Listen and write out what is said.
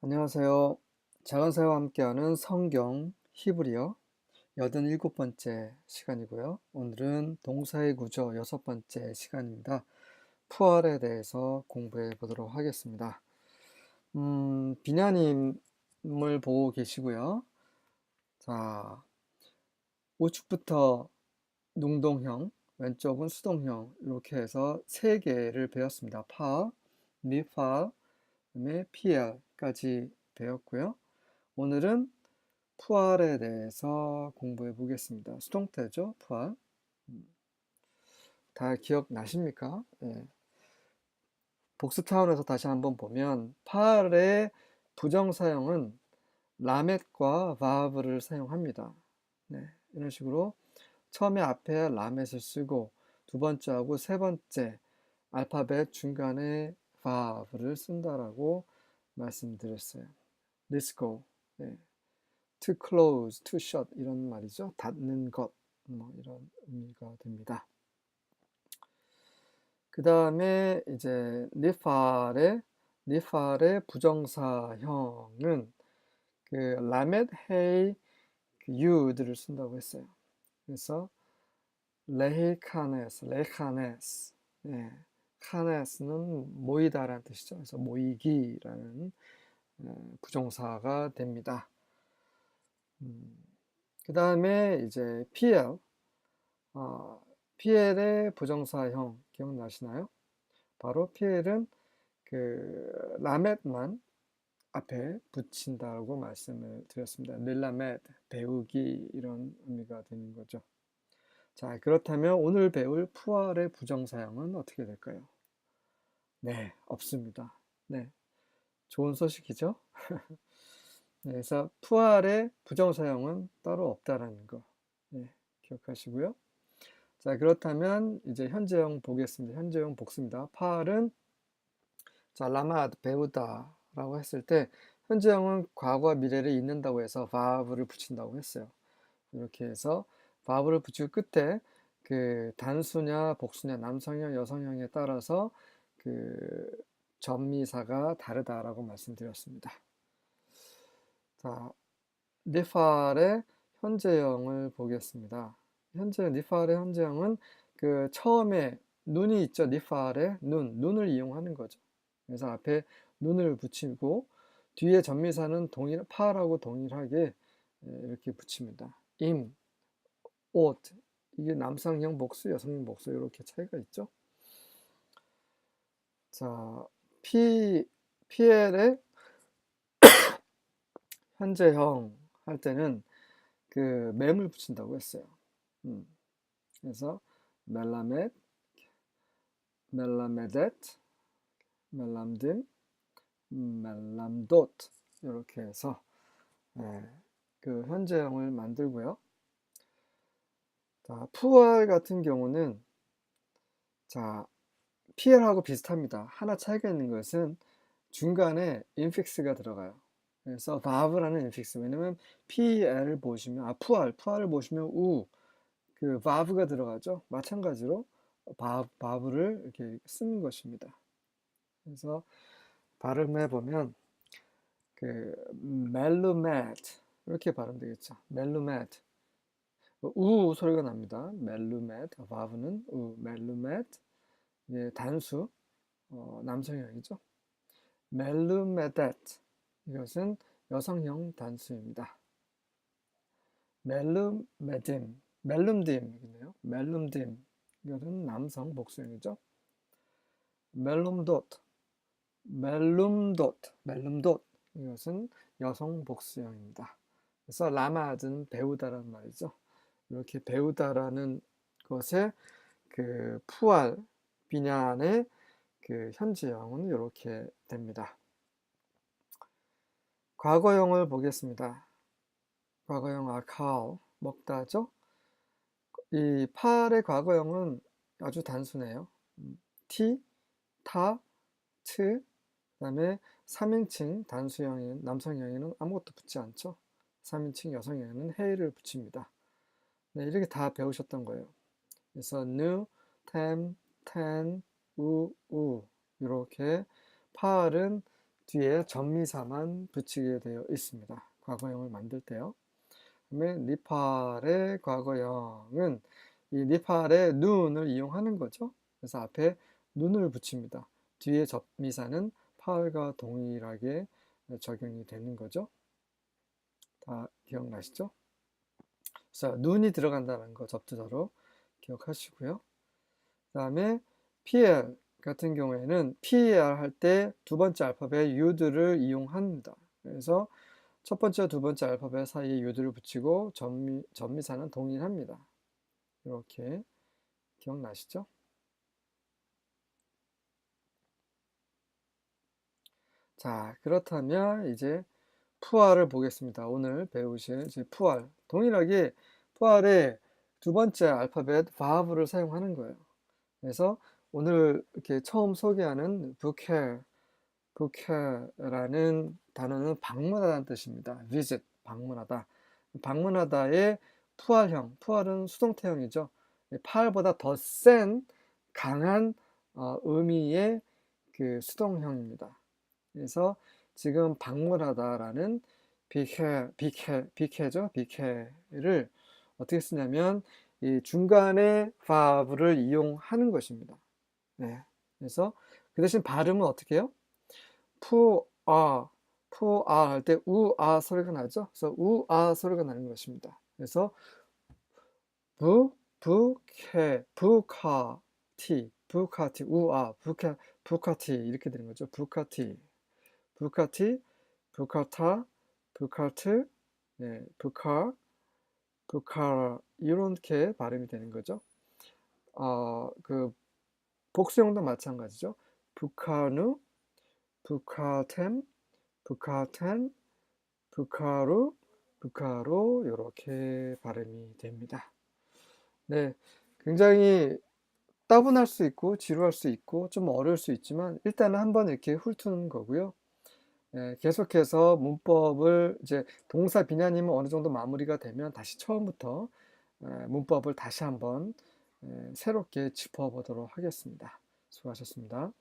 안녕하세요. 작은 새와 함께하는 성경 히브리어 87번째 시간이고요. 오늘은 동사의 구조 여섯 번째 시간입니다. 푸알에 대해서 공부해 보도록 하겠습니다. 음, 비냐님을 보고 계시고요. 자, 우측부터 능동형, 왼쪽은 수동형 이렇게 해서 세 개를 배웠습니다. 파, 미파, 그다음에 PR 까지 배웠고요. 오늘은 푸알에 대해서 공부해 보겠습니다. 수동태죠, 푸알. 음, 다 기억나십니까? 예. 복습 차원에서 다시 한번 보면 푸알의 부정사용은 라멧과 바브를 사용합니다. 네, 이런 식으로 처음에 앞에 라멧을 쓰고 두 번째하고 세 번째 알파벳 중간에 va를 쓴다라고 말씀드렸어요. Let's go. 네. To close, to shut 이런 말이죠. 닫는 것, 뭐 이런 의미가 됩니다. 그 다음에 이제 니팔의 니팔의 부정사형은 그 라멧 헤이 그 유들을 쓴다고 했어요. 그래서 레히카네스, 레카네스, 예. 카네스는 모이다라는 뜻이죠. 그래서 모이기라는 부정사가 됩니다. 음, 그 다음에 이제 PL, 어, PL의 부정사형 기억나시나요? 바로 PL은 그 라멧만 앞에 붙인다고 말씀을 드렸습니다. 릴라멧, 배우기 이런 의미가 되는 거죠. 자, 그렇다면 오늘 배울 푸알의 부정사용은 어떻게 될까요? 네, 없습니다. 네, 좋은 소식이죠? 네, 그래서 푸알의 부정사용은 따로 없다라는 거 네, 기억하시고요. 자, 그렇다면 이제 현재형 보겠습니다. 현재형 복습니다. 푸알은 자, 라마드 배우다 라고 했을 때 현재형은 과거와 미래를 잇는다고 해서 바브를 붙인다고 했어요. 이렇게 해서 바브를 붙일 끝에 그 단수냐 복수냐 남성형 여성형에 따라서 그 전미사가 다르다라고 말씀드렸습니다. 자, 니팔의 현재형을 보겠습니다. 현재 니팔의 현재형은 그 처음에 눈이 있죠. 니팔의 눈, 눈을 이용하는 거죠. 그래서 앞에 눈을 붙이고 뒤에 전미사는 동일 파라고 동일하게 이렇게 붙입니다. 임, 옷 이게 남성형 복수, 여성형 복수 이렇게 차이가 있죠. 자, P, PL의 현재형 할 때는 그 맴을 붙인다고 했어요. 음. 그래서 멜라멧, 멜라메뎃, 멜람딘, 멜람돗 이렇게 해서 네, 그 현재형을 만들고요. 자, 푸알 같은 경우는 자, PL하고 비슷합니다. 하나 차이가 있는 것은 중간에 인픽스가 들어가요. 그래서 바브라는 인픽스. 왜냐면 PL 보시면 아 푸알, 푸알을 보시면 우, 그 바브가 들어가죠. 마찬가지로 바, 바브를 이렇게 쓰는 것입니다. 그래서 발음해 보면 그 멜루메트 이렇게 발음되겠죠. 멜루메트 우 소리가 납니다. 멜루멧, 바브는 우, 멜루멧, 예, 단수, 어, 남성형이죠. 멜루메댓, 이것은 여성형 단수입니다. 멜루메딤, 멜룸딤이네요. 멜룸딤, 이것은 남성 복수형이죠. 멜룸돗, 멜룸돗, 멜룸돗, 이것은 여성 복수형입니다. 그래서 라마드는 배우다라는 말이죠. 이렇게 배우다라는 것에 그 푸알 비냐의 그 현지형은 이렇게 됩니다. 과거형을 보겠습니다. 과거형 아칼 먹다죠. 이 팔의 과거형은 아주 단순해요. 티, 타, 트, 그 다음에 3인칭 단수형인 남성형에는 아무것도 붙지 않죠. 3인칭 여성형에는 헤이를 붙입니다. 네, 이렇게 다 배우셨던 거예요. 그래서 new, tem, ten, 우, 우 이렇게 파을은 뒤에 전미사만 붙이게 되어 있습니다. 과거형을 만들 때요. 그다음에 니팔의 과거형은 이 니팔의 눈을 이용하는 거죠. 그래서 앞에 눈을 붙입니다. 뒤에 접미사는 팔과 동일하게 적용이 되는 거죠. 다 기억나시죠? 그래서 눈이 들어간다는 거 접두사로 기억하시고요. 그 다음에 PL 같은 경우에는 PER 할 때 두 번째 알파벳 U들을 이용합니다. 그래서 첫 번째, 두 번째 알파벳 사이에 U들을 붙이고 전미, 전미사는 동일합니다. 이렇게 기억나시죠? 자, 그렇다면 이제 푸알을 보겠습니다. 오늘 배우실 푸알. 동일하게 푸알의 두 번째 알파벳 바브를 사용하는 거예요. 그래서 오늘 이렇게 처음 소개하는 부케, 부케라는 단어는 방문하다는 뜻입니다. visit, 방문하다. 방문하다의 푸알형, 푸알은 수동태형이죠. 팔보다 더 센, 강한 어, 의미의 그 수동형입니다. 그래서 지금 방문하다라는 비케, 비케, 비케죠. 비케를 어떻게 쓰냐면 이 중간에 v를 이용하는 것입니다. 네. 그래서 그 대신 발음은 어떻게 해요? 푸, 아, 푸, 아 할 때 우, 아 소리가 나죠? 그래서 우, 아 소리가 나는 것입니다. 그래서 부, 부케, 부카티, 부카티, 우, 아, 부카, 부카티 이렇게 되는 거죠. 부카티, 부카티, 부카타, 부카트, 네, 부카, 부카 이렇게 발음이 되는 거죠. 어, 그 복수형도 마찬가지죠. 부카누, 부카템, 부카텐, 부카루, 부카로 이렇게 발음이 됩니다. 네, 굉장히 따분할 수 있고 지루할 수 있고 좀 어려울 수 있지만 일단은 한번 이렇게 훑는 거고요. 예, 계속해서 문법을 이제 동사 비난이면 어느 정도 마무리가 되면 다시 처음부터 예, 문법을 다시 한번 예, 새롭게 짚어보도록 하겠습니다. 수고하셨습니다.